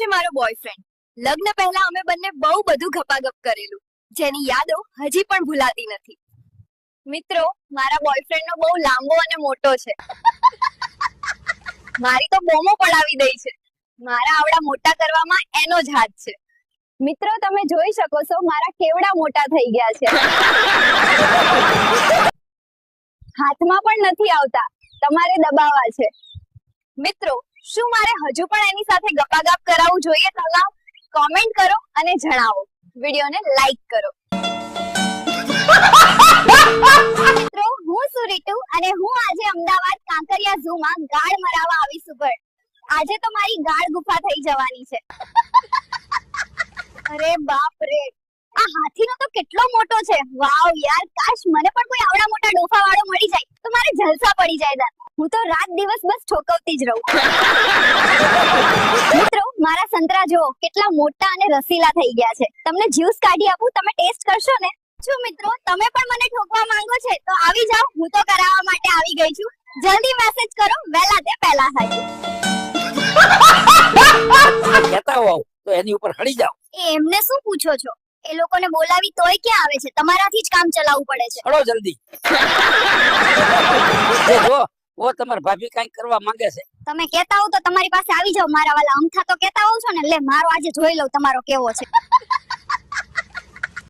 છે મારો બોયફ્રેન્ડ લગ્ન પહેલા અમે બંને બહુ બધું ગપાગપ કરેલું. જેની યાદો હજી પણ ભૂલાતી નથી. મિત્રો, મારા બોયફ્રેન્ડનો બહુ લાંબો અને મોટો છે. મારી તો બોમો પડાવી દઈ છે. મારા આવડા મોટા કરવામાં એનો જ હાથ છે. મિત્રો, તમે જોઈ શકો છો, મારા કેવડા મોટા થઈ ગયા છે. હાથમાં પણ નથી આવતા. તમારે દબાવવા છે. મિત્રો શું મારે હજુ પણ એની સાથે ગપાગપ કરાવવું જોઈએ તલાવ કોમેન્ટ કરો અને જણાવો. વિડીયોને લાઈક કરો. મિત્રો, હું સુરીટુ અને હું આજે અમદાવાદ કાંકરિયા ઝૂ માં ગાળ મરાવવા આવી છું પણ આજે તો મારી ગાળ ગુફા થઈ જવાની છે. અરે બાપ રે આ હાથીનો તો કેટલો મોટો છે. વાવ યાર, કાશ મને પણ કોઈ આવડા મોટા ડોફા વાળો મળી જાય તો મારે જલસા પડી જાય હું તો રાત દિવસ બસ ઠોકવતી જ રહું. મિત્રો મારા સંતરા જો કેટલા મોટા અને રસીલા થઈ ગયા છે. તમને જ્યુસ કાઢી આપું તમે ટેસ્ટ કરશો ને? શું મિત્રો તમે પણ મને ઠોકવા માંગો છે તો આવી જાઓ. હું તો કરાવવા માટે આવી ગઈ છું. જલ્દી મેસેજ કરો વહેલા તે પહેલા થાય. કહેતા હોવ તો એની ઉપર હળી જાઓ. એ એમને શું પૂછો છો? એ લોકોને બોલાવી તોય ક્યાં આવે છે? તમારાથી જ કામ ચલાવવું પડે છે. હળો જલ્દી. જો જો ઓ, તમાર ભાભી કઈ કરવા માંગે છે? તમે કહેતા હો તો તમારી પાસે આવી જાઓ. મારા વાલા અમથા તો કહેતા હો છો ને. લે, મારો આજે જોઈ લઉં તમારો કેવો છે.